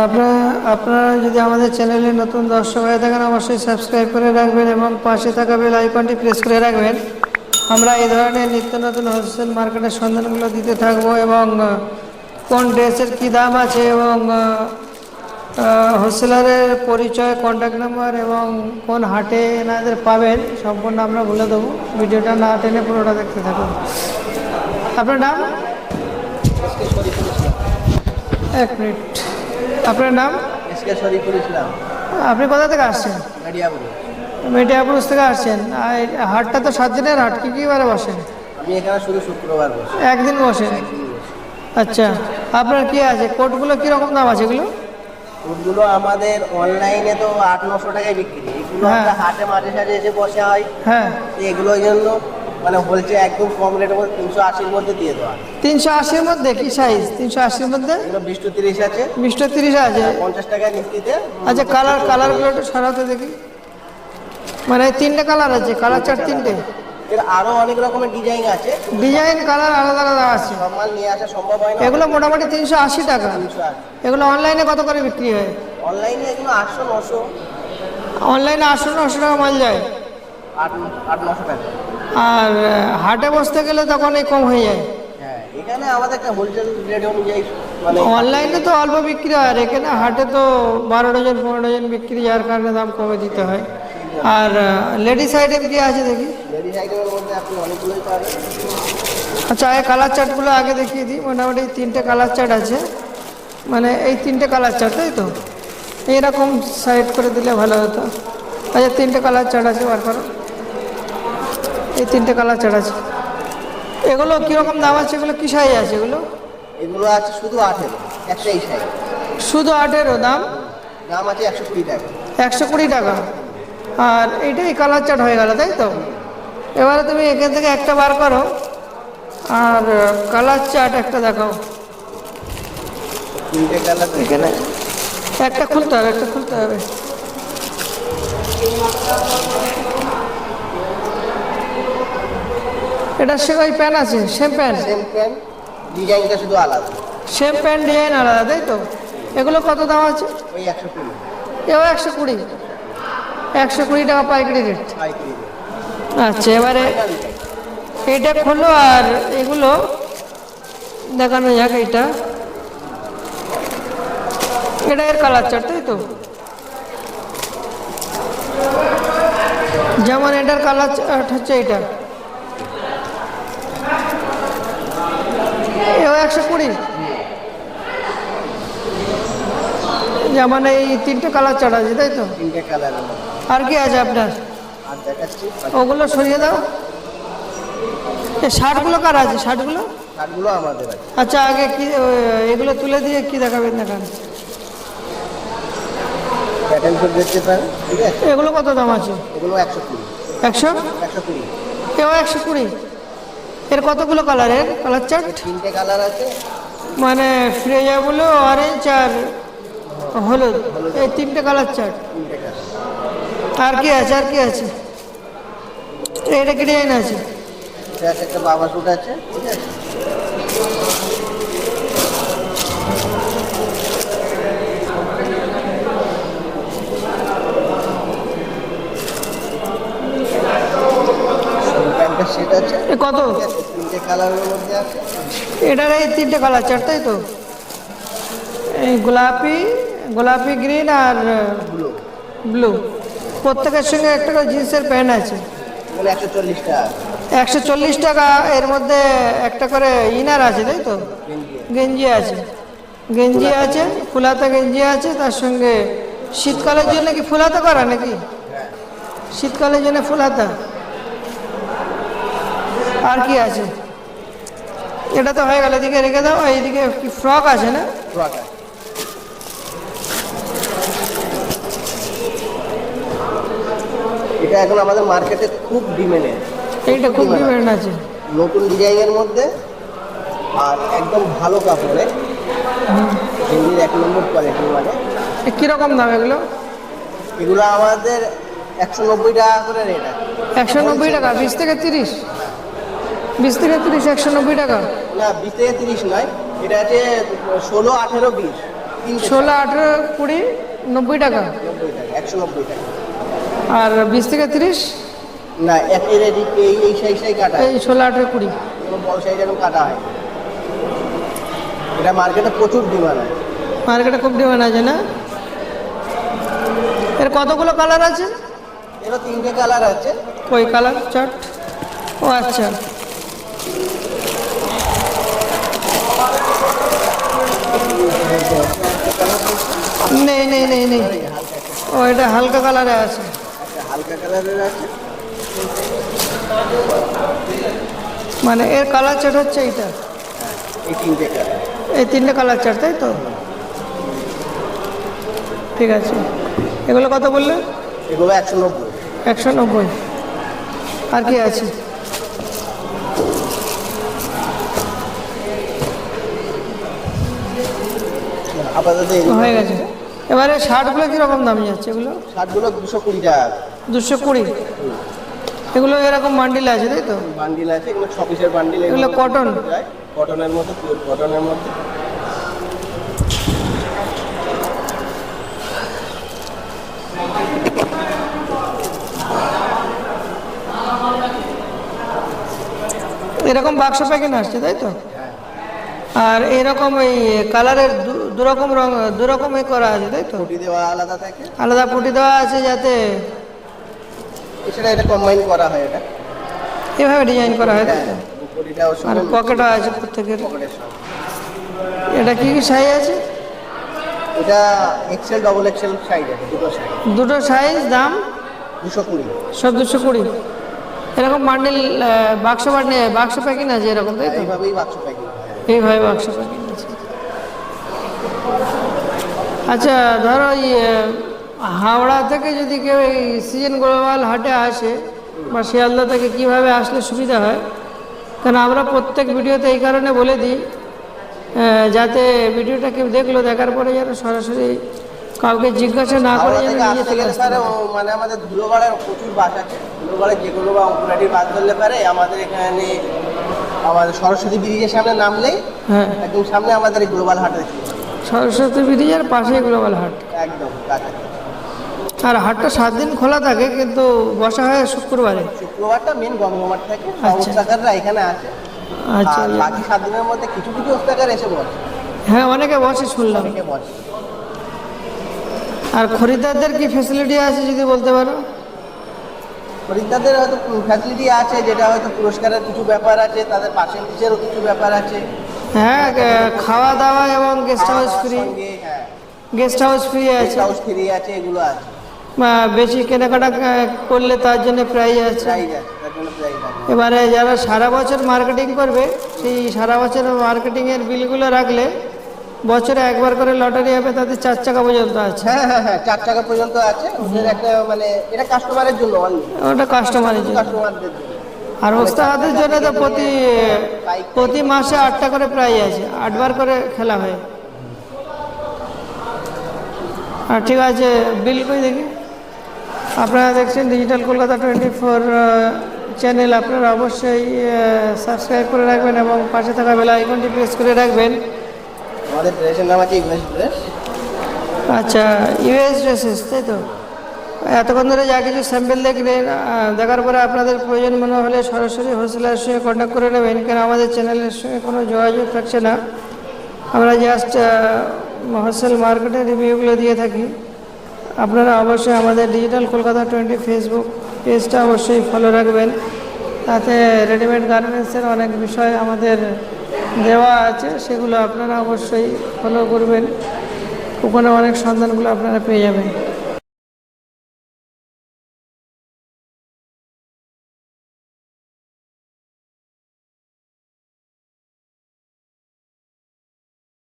আপনারা আপনারা যদি আমাদের চ্যানেলে নতুন দর্শক হয়ে থাকেন, অবশ্যই সাবস্ক্রাইব করে রাখবেন এবং পাশে থাকা বেল আইকনটি প্রেস করে রাখবেন। আমরা এই ধরনের নিত্য নতুন হোলসেল মার্কেটের সন্ধানগুলো দিতে থাকব এবং কোন ড্রেসের কী দাম আছে এবং হোলসেলারের পরিচয় কন্ট্যাক্ট নাম্বার এবং কোন হাটে এনাদের পাবেন সম্পূর্ণ আমরা বলে দেবো। ভিডিওটা না টেনে পুরোটা দেখতে থাকুন। আপনার নাম? এক মিনিট। আপনার নাম? ইসলাম। আপনি কোথা থেকে আসছেন? মেটিয়াপুরুষ থেকে আসছেন। আর হাটটা তো সাত দিনের হাট কী কী বারে বসেন? আমি এখানে শুধু শুক্রবার বসি। একদিন বসেন? আচ্ছা আপনার কি আছে? কোটগুলো কীরকম দাম আছে এগুলো? ফুলগুলো আমাদের অনলাইনে তো আট নশো টাকায় বিক্রি। এগুলো হ্যাঁ। হাটে মাঝে সাঝে এসে বসে হয়। হ্যাঁ। এগুলোর জন্য মানে বলছে একদম কম রেটের মধ্যে তিনশো আশির মধ্যে দিয়ে দেওয়া। তিনশো আশির মধ্যে? কি সাইজ তিনশো আশির মধ্যে? বিশ টু তিরিশ আছে। বিশটা তিরিশ আছে। পঞ্চাশ টাকায় নিশ্চিতে। আচ্ছা কালার কালারগুলো একটু সরাতে দেখি। মানে তিনটে কালার আছে কালার চার তিনটে। এর অনেক রকমের ডিজাইন আছে। ডিজাইন কালার আলাদা আলাদা আছে। নিয়ে আসা সম্ভব হয় না। এগুলো মোটামুটি তিনশো আশি টাকা। এগুলো অনলাইনে কত করে বিক্রি হয়? অনলাইনে এগুলো আটশো নশো। অনলাইনে আটশো নশো টাকা মাল যায়। আট আট নশো টাকা। আর হাটে বসতে গেলে তখন এই কম হয়ে যায়। হ্যাঁ এখানে আমাদের একটা হোলসেল রেট অনুযায়ী মানে অনলাইনে তো অল্প বিক্রি হয় আর এখানে হাটে তো বারো ডজন পনেরো ডজন বিক্রি যার কারণে দাম কমে দিতে হয়। আর লেডিস আইটেম কি আছে দেখি? আচ্ছা এই কালার চার্টগুলো আগে দেখিয়ে দিই মোটামুটি তিনটে কালার চার্ট আছে। মানে এই তিনটে কালার চার্ট তাই তো? এইরকম সাইড করে দিলে ভালো হতো। আচ্ছা তিনটে কালার চার্ট আছে বার করো। এই তিনটে কালার চার্ট আছে। এগুলো কীরকম দাম আছে? এগুলো কী সাইজ আছে এগুলো? এগুলো আছে শুধু আঠেরো একটাই সাইজ শুধু আঠেরো দাম? দাম আছে একশো কুড়ি টাকা। একশো কুড়ি টাকা। আর এইটাই কালার চার্ট হয়ে গেল তাই তো? এবারে তুমি এখান থেকে একটা বার করো। আর কালার চার্ট একটা দেখাও। এখানে। একটা খুলতে হবে একটা খুলতে হবে। এটা সে ওই প্যান আছে সেম প্যান সেম প্যান্ট ডিজাইনটা শুধু আলাদা। সেম প্যান ডিজাইন আলাদা তাই তো? এগুলো কত দাম আছে? ওই একশো কুড়ি। এও একশো কুড়ি। একশো কুড়ি টাকা পাইকারি রেট আচ্ছা এবারে এটা খোলো আর এগুলো দেখানো যাক এইটা। এটা এর কালার চার্ট তাই তো? যেমন এটার কালার চার্ট হচ্ছে এইটা এও একশো কুড়ি। যেমন এই তিনটে কালার চার্ট আছে তাই তো? তিনটে কালার আর কি আছে আপনার? ওগুলো সরিয়ে দাও। শার্টগুলো কার আছে? শার্টগুলো? আমাদের আছে। আচ্ছা আগে কি এগুলো তুলে দিয়ে কি দেখাবেন দেখান। এগুলো কত দাম আছে? এগুলো একশো কুড়ি। একশো? একশো কুড়ি। এও একশো কুড়ি? এর কতগুলো কালারের কালার চার্ট তিনটে কালার আছে। মানে ফ্রেজা বলো অরেঞ্জ আর হলুদ। এই তিনটে কালার চার্ট আর কি আছে আর কি আছে? এটা কি ডিজাইন আছে? একটা বাবা স্যুট আছে ঠিক আছে? সেট কত? তিনটে কালারের মধ্যে আছে। এটার এই তিনটে কালার চার্ট তাই তো? এই গোলাপি গোলাপি গ্রিন আর ব্লু ব্লু প্রত্যেকের সঙ্গে একটা করে জিন্সের প্যান্ট আছে। একশো চল্লিশ টাকা। একশো চল্লিশ টাকা এর মধ্যে একটা করে ইনার আছে তাই তো? গেঞ্জি। গেঞ্জি আছে। গেঞ্জি আছে ফুলাতা গেঞ্জি আছে তার সঙ্গে শীতকালের জন্য কি ফুলাতা করা নাকি? শীতকালের জন্য ফুলাতা? আর কি আছে? এটা তো হয়ে গেল এদিকে রেখে দাও এইদিকে কি ফ্রক আছে না? ফ্রক আছে। এটা এখন আমাদের মার্কেটে খুব ডিমেন্ডেড এইটা খুব ডিমান্ড আছে। নতুন ডিজাইনের মধ্যে আর একদম ভালো কাপড়ে হিন্দির এক নম্বর কোয়ালিটি মানে। কীরকম দাম এগুলো? এগুলো আমাদের একশো নব্বই টাকা করে রেট আছে। একশো নব্বই টাকা বিশ থেকে তিরিশ? বিশ থেকে তিরিশ একশো নব্বই টাকা? না বিশ থেকে তিরিশ নয় এটা আছে ষোলো আঠেরো বিশ। ষোলো আঠেরো কুড়ি নব্বই টাকা? একশো নব্বই টাকা। আর বিশ থেকে তিরিশ? না এদিক এই এই সাইজ সাই কাটা এই ষোলো আঠেরো কুড়ি। বড় সাইজ এরকম কাটা হয়। এটা মার্কেটে প্রচুর ডিমান্ড আছে। মার্কেটে খুব ডিমান্ড আছে না? এর কতগুলো কালার আছে? এরও তিনটে কালার আছে। ওই কালার চার্ট ও আচ্ছা। নেই নেই নেই নেই। ও এটা হালকা কালারে আছে। হালকা কালারের আছে মানে এর কালার চার্ট হচ্ছে এইটা। এই তিনটে কালার এই তিনটে কালার চার্ট তাই তো? ঠিক আছে। এগুলো কত বললে? এগুলো একশো নব্বই। একশো নব্বই। আর কি আছে? আপাতত হয়ে গেছে। এবারে শার্টগুলো কীরকম দাম যাচ্ছে এগুলো? শার্টগুলো দুশো কুড়ি টাকা। দুশো কুড়ি? এগুলো এরকম বান্ডিল আছে তাই তো? বান্ডিল আছে এগুলো ছ পিসের বান্ডিল এগুলো cotton? কটনের মধ্যে পিওর কটনের মধ্যে এরকম বাক্স প্যাকেট আসছে তাই তো? আর এরকম এই কালারের দুরকম রং দুরকম এ করা আছে তাই তো? ফুটি দেওয়া আলাদা থাকে? আলাদা পুটি দেওয়া আছে যাতে এছাড়া এটা কম্বাইন করা হয় এটা? এভাবে ডিজাইন করা হয় তাই তো? আর পকেটও আছে প্রত্যেকের। এটা কি কি সাইজ আছে? এটা এক্সেল ডবল এক্সেল সাইজ আছে দুটো সাইজ দুটো সাইজ দাম? দুশো কুড়ি। সব দুশো কুড়ি। এরকম বান্ডিল বাক্স বান্ডে বাক্স প্যাকিং আছে এরকম তাই তো? এইভাবেই বাক্স প্যাকিং এইভাবে বাক্স প্যাকিং আছে আচ্ছা ধরো এই হাওড়া থেকে যদি কেউ এই সিজন গ্লোবাল হাটে আসে বা শিয়ালদা থেকে কীভাবে আসলে সুবিধা হয়? কারণ আমরা প্রত্যেক ভিডিওতে এই কারণে বলে দিই যাতে ভিডিওটা কেউ দেখল দেখার পরে যেন সরাসরি কাউকে জিজ্ঞাসা না করে যেন নিজে থেকে স্যার মানে আমাদের ধুলোগড়ের প্রচুর বাস আছে। ধুলোগড়ে যে কোনো বা অঙ্কুরাটির বাস ধরলে পারে। আমাদের এখানে আমাদের সরস্বতী ব্রিজের সামনে নামলেই হ্যাঁ। একদম সামনে আমাদের গ্লোবাল হাট পাবেন। সরস্বতী ব্রিজের পাশেই গ্লোবাল হাট একদম আর হাটটা সাত দিন খোলা থাকে কিন্তু বসা হয় শুক্রবারে। শুক্রবারটা মেন গঙ্গমার থাকে আচ্ছা। ওস্তাকাররা এখানে আছে আচ্ছা বাকি সাত দিনের মধ্যে কিছু কিছু ওস্তাকার এসে বসে। হ্যাঁ অনেকে বসে শুনলাম। আর খরিদ্দারদের কি ফেসিলিটি আছে যদি বলতে পারো? খরিদ্দারদের হয়তো ফ্যাসিলিটি আছে যেটা হয়তো পুরস্কারের কিছু ব্যাপার আছে তাদের পার্সেন্টেজেরও কিছু ব্যাপার আছে। হ্যাঁ খাওয়া দাওয়া এবং guest house free guest house free আছে। হাউস ফ্রি আছে এগুলো আছে। বেশি কেনাকাটা করলে তার জন্য প্রাইজ আছে। এবারে যারা সারা বছর মার্কেটিং করবে সেই সারা বছর মার্কেটিংয়ের বিলগুলো রাখলে বছরে একবার করে লটারি হবে তাদের চার চাকা পর্যন্ত আছে। হ্যাঁ হ্যাঁ হ্যাঁ চার টাকা পর্যন্ত আছে। ওদের একটা মানে এটা কাস্টমারের জন্য ওটা কাস্টমারের জন্য। কাস্টমারদের জন্য। আর ওস্তাহাতের জন্য তো প্রতি প্রতি মাসে আটটা করে প্রায় আছে আটবার করে খেলা হয়। আর ঠিক আছে বিল কই দেখি? আপনারা দেখছেন digital Kolkata twenty four channel আপনারা অবশ্যই সাবস্ক্রাইব করে রাখবেন এবং পাশে থাকা বেলা আইকনটি প্রেস করে রাখবেন। আমাদের ড্রেসের নাম আছে ইংলিশ ড্রেস আচ্ছা ইউএস ড্রেসেস তাই তো? এতক্ষণ ধরে যা কিছু স্যাম্পেল দেখলেন দেখার পরে আপনাদের প্রয়োজন মনে হলে সরাসরি হোলসেলারের সঙ্গে কন্ট্যাক্ট করে নেবেন, কেন আমাদের চ্যানেলের সঙ্গে কোনো যোগাযোগ থাকছে না। আমরা জাস্ট হোলসেল মার্কেটের রিভিউগুলো দিয়ে থাকি। আপনারা অবশ্যই আমাদের ডিজিটাল কলকাতা টোয়েন্টি ফেসবুক পেজটা অবশ্যই ফলো রাখবেন। তাতে রেডিমেড গার্মেন্টসের অনেক বিষয় আমাদের দেওয়া আছে, সেগুলো আপনারা অবশ্যই ফলো করবেন। ওখানে অনেক সন্ধানগুলো আপনারা পেয়ে যাবেন।